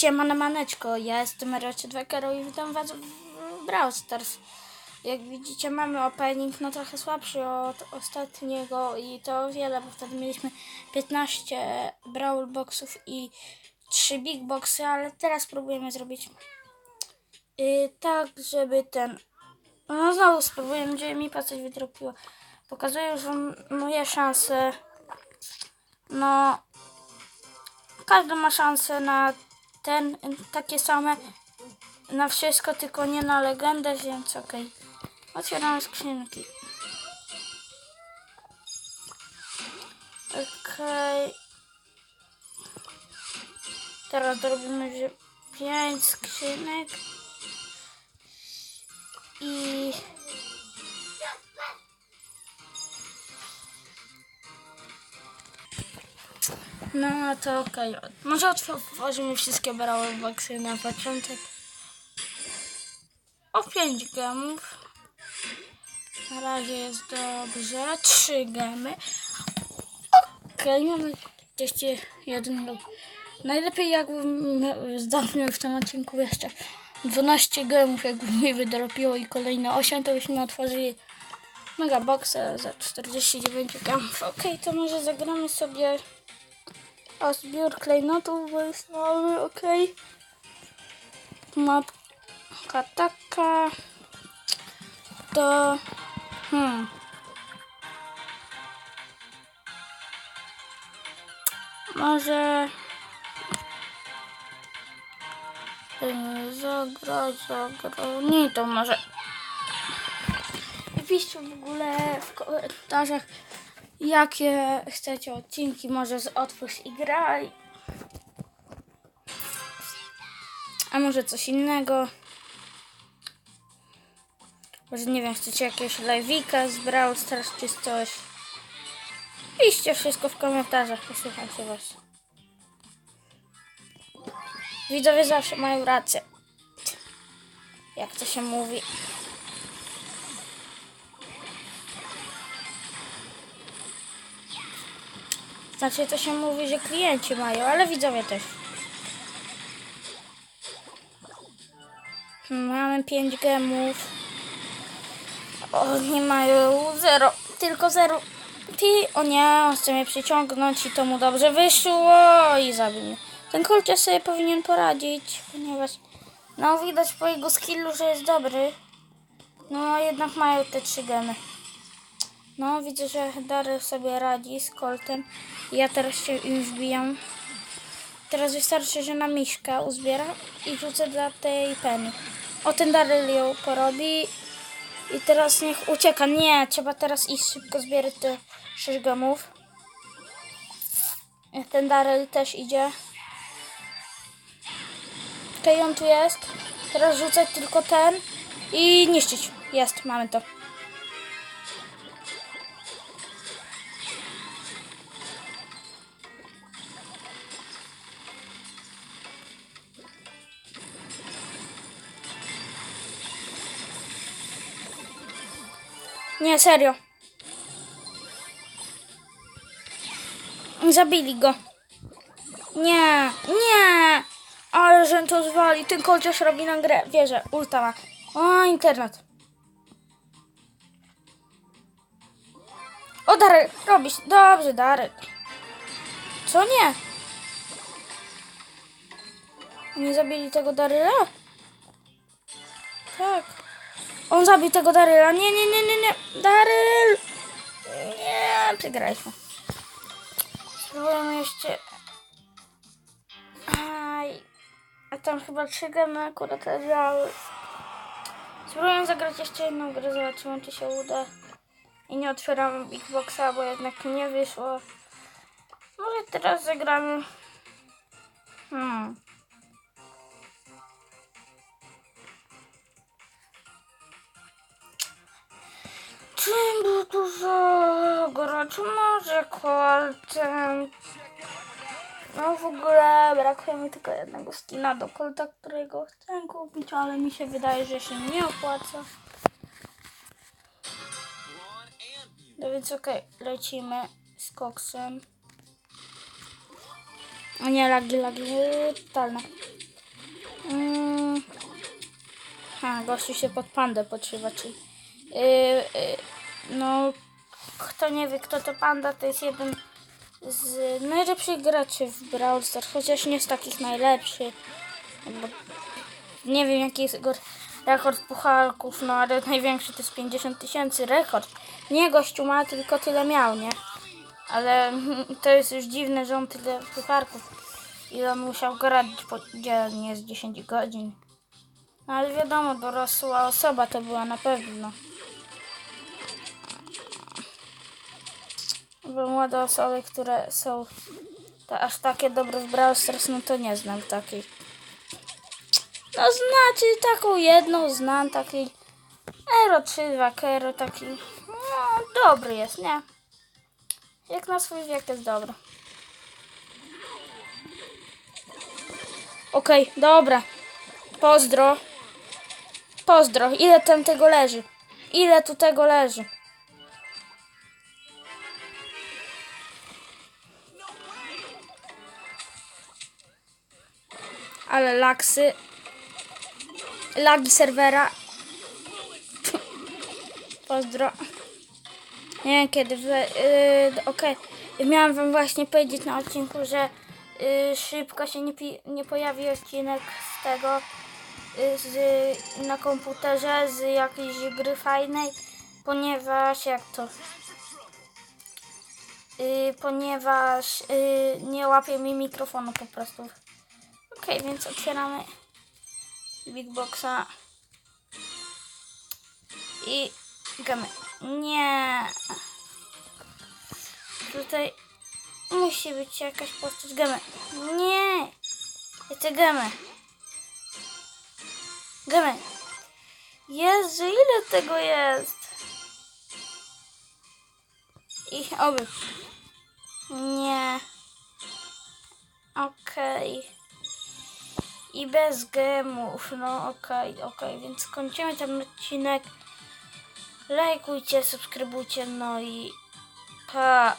Siemane maneczko, ja jestem Rocie Kero i witam was w Brawl Stars. Jak widzicie mamy opening no trochę słabszy od ostatniego i to wiele, bo wtedy mieliśmy 15 Brawl Boxów i 3 Big Boxy, ale teraz próbujemy zrobić yy, tak, żeby ten... No znowu spróbujemy, gdzie mi coś wydropiło. Pokazuję już wam moje szanse. No, każdy ma szansę na ten, takie same, na wszystko, tylko nie na legendę, więc okej. Otwieramy skrzynki. Okej. Teraz zrobimy, że 5 skrzynek. I... No to okej. Może otworzymy wszystkie brały boxy na początek. O 5 gemów. Na razie jest dobrze. 3 gemy. Okej, mamy jeszcze jeden lub. Najlepiej jakbym zdążył w tym odcinku jeszcze 12 gemów, jakby mi wydropiło i kolejne 8, to byśmy otworzyli mega boxa za 49 gemów. Okej, to może zagramy sobie o zbiór klejnotów, bo jest mały, okej. Mapka taka. To... Hmm. Może... Yy, Zagrać, zagrać... Nie, to może... Piszcie w ogóle w komentarzach jakie chcecie odcinki, może z Otwórz i Graj. A może coś innego. Może nie wiem, chcecie jakiegoś live'ika z Brawl Stars czy coś. Piszcie wszystko w komentarzach, posłucham się was. Widzowie zawsze mają rację. Jak to się mówi. Znaczy to się mówi, że klienci mają, ale widzowie też. Mamy 5 gemów. Oni mają 0, tylko 0. Ty, o nie, on chce mnie przyciągnąć i to mu dobrze wyszło i zabił mnie. Ten kolcie sobie powinien poradzić, ponieważ no widać po jego skillu, że jest dobry. No jednak mają te 3 gemy. No, widzę, że Daryl sobie radzi z Coltem. Ja teraz się im wbijam. Teraz wystarczy, że na miśka uzbiera i rzucę dla tej Penny. O, ten Daryl ją porobi. I teraz niech ucieka. Nie, trzeba teraz iść szybko zbierać te 6 gemów. Ten Daryl też idzie. Okej, on tu jest. Teraz rzucać tylko ten i niszczyć. Jest, mamy to. Nie, serio. Zabili go. Nie, nie. Ale że to zwali. Ten kolciarz robi na grę. Wierzę, ulta ma. O, internet. O, Darek, robisz. Dobrze, Darek. Co nie? Nie zabili tego Daryla? Tak. On zabił tego Daryla. Nie, nie, nie, nie, nie. Daryl! Nie, przegraliśmy. Spróbujemy jeszcze. Aj. A tam chyba trzy gemy akurat leżały. Spróbujemy zagrać jeszcze jedną grę, zobaczymy czy się uda. I nie otwieramy Big Boxa, bo jednak nie wyszło. Może teraz zagramy. Hmm. Był dużo grać? Może koltem. No w ogóle brakuje mi tylko jednego skina do kolta, którego chcę kupić, ale mi się wydaje, że się nie opłaca. No więc okej, lecimy z koksem. O nie, lagi, lagi, totalne. Mm. A, gościu się pod pandę podszywa, czyli... Yy, yy, no, kto nie wie, kto to panda, to jest jeden z najlepszych graczy w Brawl Stars, chociaż nie z takich najlepszych. Bo nie wiem, jaki jest jego rekord pucharków, no ale największy to jest 50 tysięcy rekord. Nie gościu ma, tylko tyle miał, nie? Ale to jest już dziwne, że on tyle pucharków. Ile on musiał grać dziennie z 10 godzin. No ale wiadomo, dorosła osoba to była na pewno. Bo młode osoby, które są to aż takie dobre w Brawl Stars, no to nie znam takiej. No znaczy taką jedną znam, takiej Ero 3, 2 Kero, taki no dobry jest, nie? Jak na swój wiek jest dobry. Okej, dobra. Pozdro. Pozdro. Ile tam tego leży? Ile tu tego leży? Ale laksy. Lagi serwera. Pozdro. Nie wiem kiedy. Yy, Okej. Miałam wam właśnie powiedzieć na odcinku, że yy, szybko się nie, nie pojawi odcinek z tego yy, z, na komputerze z jakiejś gry fajnej, ponieważ jak to? Yy, ponieważ yy, nie łapie mi mikrofonu po prostu. Okej, więc otwieramy Big Boxa i gamy. Nie. Tutaj musi być jakaś postać gamy. Nie. Ja chcę gamy. Gamy. Jezu, ile tego jest? I oby. Nie. Okej. I bez gemów. No okej, okej, więc kończymy ten odcinek. Lajkujcie, subskrybujcie, no i pa.